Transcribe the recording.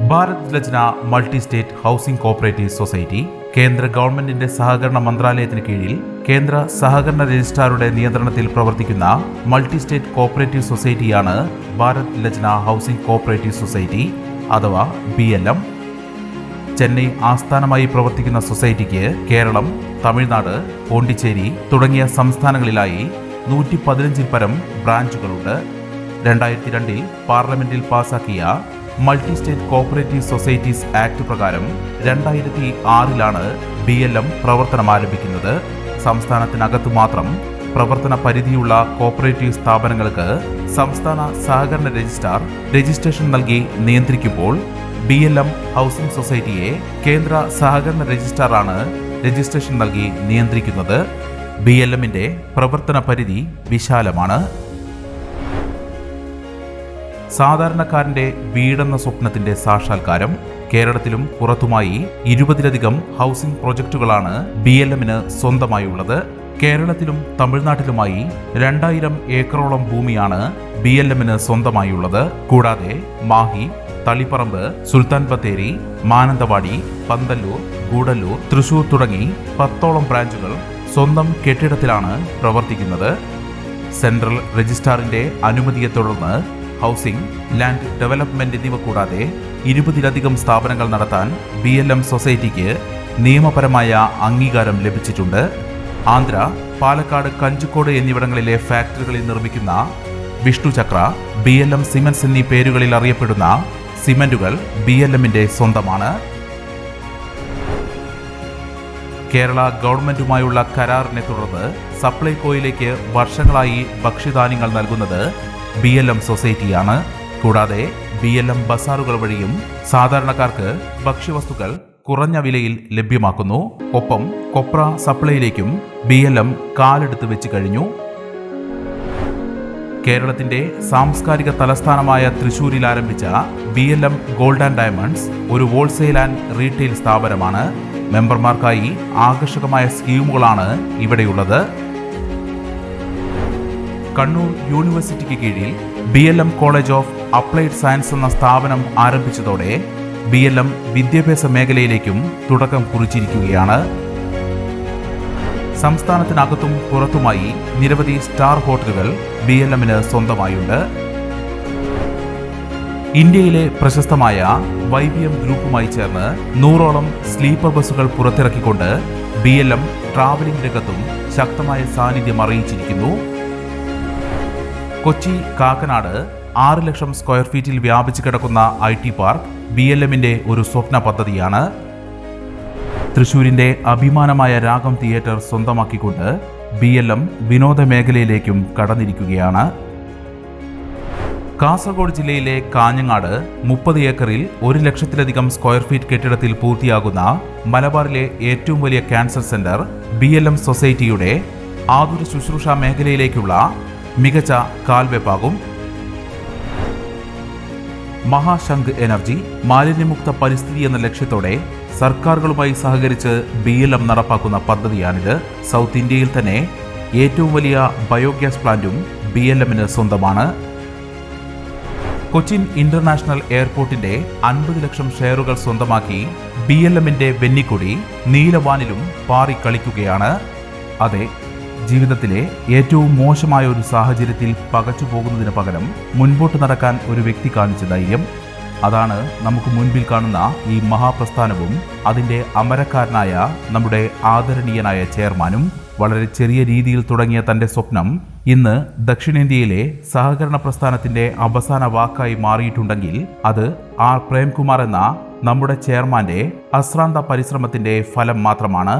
Bharat Lajna multi state housing cooperative society കേന്ദ്ര ഗവൺമെന്റിന്റെ സഹകരണ മന്ത്രാലയത്തിന് കീഴിൽ കേന്ദ്ര സഹകരണ രജിസ്ട്രാറുടെ നിയന്ത്രണത്തിൽ പ്രവർത്തിക്കുന്ന multi state cooperative സൊസൈറ്റിയാണ് Bharat Lajna housing cooperative society അഥവാ ബി എൽ എം. ചെന്നൈ ആസ്ഥാനമായി പ്രവർത്തിക്കുന്ന സൊസൈറ്റിക്ക് കേരളം തമിഴ്നാട് പോണ്ടിച്ചേരി തുടങ്ങിയ സംസ്ഥാനങ്ങളിലായി നൂറ്റി പതിനഞ്ചിൽ പരം ബ്രാഞ്ചുകളുണ്ട്. രണ്ടായിരത്തി രണ്ടിൽ പാർലമെന്റിൽ പാസാക്കിയ multi state cooperative societies act പ്രകാരം രണ്ടായിരത്തി ആറിലാണ് ബി എൽ എം പ്രവർത്തനം ആരംഭിക്കുന്നത്. സംസ്ഥാനത്തിനകത്തു മാത്രം പ്രവർത്തന പരിധിയുള്ള കോപ്പറേറ്റീവ് സ്ഥാപനങ്ങൾക്ക് സംസ്ഥാന സഹകരണ രജിസ്ട്രാർ രജിസ്ട്രേഷൻ നൽകി നിയന്ത്രിക്കുമ്പോൾ ബി എൽ എം ഹൗസിംഗ് സൊസൈറ്റിയെ കേന്ദ്ര സഹകരണ രജിസ്ട്രാറാണ് രജിസ്ട്രേഷൻ നൽകി നിയന്ത്രിക്കുന്നത്. ബി എൽ എമ്മിന്റെ പ്രവർത്തന പരിധി വിശാലമാണ്. സാധാരണക്കാരന്റെ വീടെന്ന സ്വപ്നത്തിന്റെ സാക്ഷാത്കാരം കേരളത്തിലും പുറത്തുമായി ഇരുപതിലധികം ഹൗസിംഗ് പ്രൊജക്ടുകളാണ് ബി എൽ എമ്മിന് സ്വന്തമായുള്ളത്. കേരളത്തിലും തമിഴ്നാട്ടിലുമായി രണ്ടായിരം ഏക്കറോളം ഭൂമിയാണ് ബി എൽ എമ്മിന് സ്വന്തമായുള്ളത്. കൂടാതെ മാഹി തളിപ്പറമ്പ് സുൽത്താൻ ബത്തേരി മാനന്തവാടി പന്തല്ലൂർ ഗൂഡല്ലൂർ തൃശൂർ തുടങ്ങി പത്തോളം ബ്രാഞ്ചുകൾ സ്വന്തം കെട്ടിടത്തിലാണ് പ്രവർത്തിക്കുന്നത്. സെൻട്രൽ രജിസ്ട്രാറിന്റെ അനുമതിയെ തുടർന്ന് ഹൗസിംഗ് ലാൻഡ് ഡെവലപ്മെന്റ് എന്നിവ കൂടാതെ ഇരുപതിലധികം സ്ഥാപനങ്ങൾ നടത്താൻ ബി എൽ എം സൊസൈറ്റിക്ക് നിയമപരമായ അംഗീകാരം ലഭിച്ചിട്ടുണ്ട്. ആന്ധ്ര പാലക്കാട് കഞ്ചിക്കോട് എന്നിവിടങ്ങളിലെ ഫാക്ടറികളിൽ നിർമ്മിക്കുന്ന Vishnuchakra B L M cements എന്നീ പേരുകളിൽ അറിയപ്പെടുന്ന സിമെന്റുകൾ ബി എൽ എമ്മിന്റെ സ്വന്തമാണ്. കേരള ഗവൺമെന്റുമായുള്ള കരാറിനെ തുടർന്ന് സപ്ലൈകോയിലേക്ക് വർഷങ്ങളായി ഭക്ഷ്യധാന്യങ്ങൾ നൽകുന്നത് ബി എൽ എം സൊസൈറ്റിയാണ് കൂടാതെ ബി എൽ എം ബസാറുകൾ വഴിയും സാധാരണക്കാർക്ക് ഭക്ഷ്യവസ്തുക്കൾ കുറഞ്ഞ വിലയിൽ ലഭ്യമാക്കുന്നു. ഒപ്പം കൊപ്ര സപ്ലൈയിലേക്കും ബി എൽ എം കാലെടുത്ത് വെച്ച് കഴിഞ്ഞു. കേരളത്തിന്റെ സാംസ്കാരിക തലസ്ഥാനമായ തൃശൂരിൽ ആരംഭിച്ച B L M gold and diamonds ഒരു ഹോൾസെയിൽ ആൻഡ് റീറ്റെയിൽ സ്ഥാപനമാണ്. മെമ്പർമാർക്കായി ആകർഷകമായ സ്കീമുകളാണ് ഇവിടെയുള്ളത്. കണ്ണൂർ യൂണിവേഴ്സിറ്റിക്ക് കീഴിൽ B L M college of applied science എന്ന സ്ഥാപനം ആരംഭിച്ചതോടെ ബി എൽ എം വിദ്യാഭ്യാസ മേഖലയിലേക്കും തുടക്കം കുറിച്ചിരിക്കുകയാണ്. സംസ്ഥാനത്തിനകത്തും പുറത്തുമായി നിരവധി സ്റ്റാർ ഹോട്ടലുകൾ ബി എൽ എമ്മിന് സ്വന്തമായുണ്ട്. ഇന്ത്യയിലെ പ്രശസ്തമായ വൈ ബി എം ഗ്രൂപ്പുമായി ചേർന്ന് നൂറോളം സ്ലീപ്പർ ബസ്സുകൾ പുറത്തിറക്കിക്കൊണ്ട് ബി എൽ എം ട്രാവലിംഗ് രംഗത്തും ശക്തമായ സാന്നിധ്യം അറിയിച്ചിരിക്കുന്നു. കൊച്ചി കാക്കനാട് ആറ് ലക്ഷം സ്ക്വയർ ഫീറ്റിൽ വ്യാപിച്ചു കിടക്കുന്ന I T park B L എമ്മിന്റെ ഒരു സ്വപ്ന പദ്ധതിയാണ്. തൃശൂരിന്റെ അഭിമാനമായ രാഗം തിയേറ്റർ സ്വന്തമാക്കിക്കൊണ്ട് ബി എൽ എം വിനോദ മേഖലയിലേക്കും കടന്നിരിക്കുകയാണ്. കാസർഗോഡ് ജില്ലയിലെ കാഞ്ഞങ്ങാട് മുപ്പത് ഏക്കറിൽ ഒരു ലക്ഷത്തിലധികം സ്ക്വയർ ഫീറ്റ് കെട്ടിടത്തിൽ പൂർത്തിയാകുന്ന മലബാറിലെ ഏറ്റവും വലിയ cancer centre B L M സൊസൈറ്റിയുടെ ആതുര ശുശ്രൂഷ മേഖലയിലേക്കുള്ള മികച്ച കാൽവെപ്പാകും. മഹാശംഖ് എനർജി മാലിന്യമുക്ത പരിസ്ഥിതി എന്ന ലക്ഷ്യത്തോടെ സർക്കാരുകളുമായി സഹകരിച്ച് ബി എൽ എം നടപ്പാക്കുന്ന പദ്ധതിയാണിത്. സൗത്ത് ഇന്ത്യയിൽ തന്നെ ഏറ്റവും വലിയ ബയോഗ്യാസ് പ്ലാന്റും ബി എൽ എമ്മിന് സ്വന്തമാണ്. കൊച്ചിൻ ഇന്റർനാഷണൽ എയർപോർട്ടിന്റെ അൻപത് ലക്ഷം ഷെയറുകൾ സ്വന്തമാക്കി ബി എൽ എമ്മിന്റെ വെന്നിക്കൊടി നീലവാനിലും പാറിക്കളിക്കുകയാണ് അതെ ജീവിതത്തിലെ ഏറ്റവും മോശമായ ഒരു സാഹചര്യത്തിൽ പകച്ചു പോകുന്നതിന് പകരം മുൻപോട്ട് നടക്കാൻ ഒരു വ്യക്തി കാണിച്ച ധൈര്യം. അതാണ് നമുക്ക് മുൻപിൽ കാണുന്ന ഈ മഹാപ്രസ്ഥാനവും അതിന്റെ അമരക്കാരനായ നമ്മുടെ ആദരണീയനായ ചെയർമാനും വളരെ ചെറിയ രീതിയിൽ തുടങ്ങിയ തന്റെ സ്വപ്നം ഇന്ന് ദക്ഷിണേന്ത്യയിലെ സഹകരണ പ്രസ്ഥാനത്തിന്റെ അവസാന വാക്കായി മാറിയിട്ടുണ്ടെങ്കിൽ അത് ആർ പ്രേംകുമാർ എന്ന നമ്മുടെ ചെയർമാന്റെ അശ്രാന്ത പരിശ്രമത്തിന്റെ ഫലം മാത്രമാണ്.